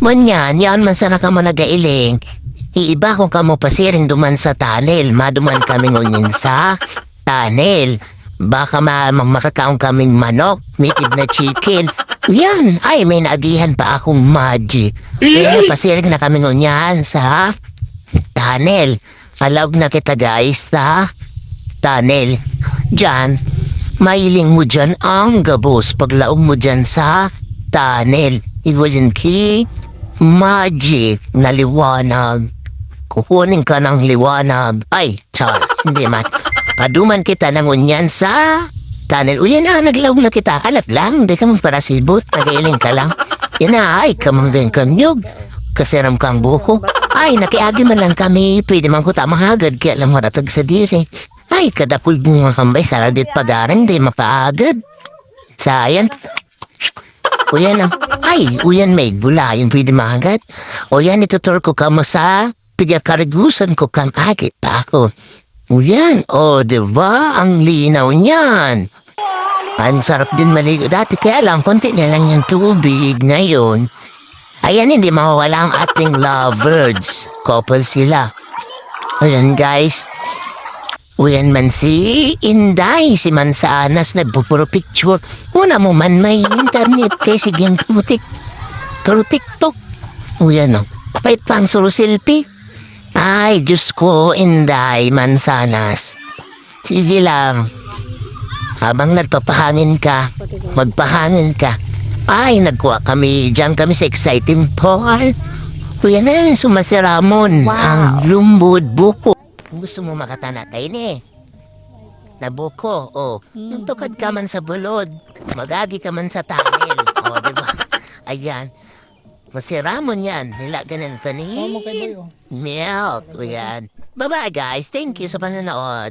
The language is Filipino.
Manyan, yan man sana ka mo nagailing. Iiba kung kamo pasiring duman sa tunnel. Maduman kami ngunyin sa tunnel. Baka ma ma- makakaon kaming manok, native na chicken. Yan, ay may naagihan pa akong magic. Kaya pasiring na kami ngunyan sa tunnel. Alawag na kita guys sa tunnel. Diyan, mailing mo dyan ang gabos paglaog mo dyan sa tunnel. Iwalin ki magic na liwanag. Kukunin ka ng liwanag. Ay, char, hindi man. Paduman kita ng unyan sa tunnel. Uyan na, naglaog na kita. Alat lang, di ka mong parasibot. Nagailing ka lang. Yan na, ay, kamang kanyog. Kasiram kang buko. Ay, nakiagi man lang kami. Pwede man ko tamang hagad. Kaya lang maratag sa diri. Ay, kadapul bunga kambay. Saradit pagaran. Di mapaagad. Sayang. Uyan na. Ay, uyan may gula. Yung pwede mahagat. O yan, itutur ko ka mo sa pigakarigusan ko kang agit pa ako. O, di ba? Ang linaw niyan. Ang sarap din maligo. Dati kaya lang, konti na lang yung tubig ngayon. Ayan, hindi mawawala ang ating lovebirds. Couple sila. Ayan, guys. Uyan man si Inday, si Mansanas, nagpupuro picture. Una mo man may internet kay sige putik. Pero TikTok. Uyan o. Pait pang suro selfie. Ay, Diyos ko, Inday, Mansanas. Sige lang. Habang nagpapahangin ka, magpahangin ka. Ay, nagkuha kami, diyan kami sa exciting part. Kuya na, sumasyaramon. Ang lumbod buko. Gusto mo makatana tayo ni? Na buko, oh. Yung tukad ka man sa bulod. Magagi ka man sa tunnel. O, oh, di ba? Ayan. Masiramon yan. Nila ganun ka ni. oh. Milk. Ayan. Bye-bye, guys. Thank you sa panonood.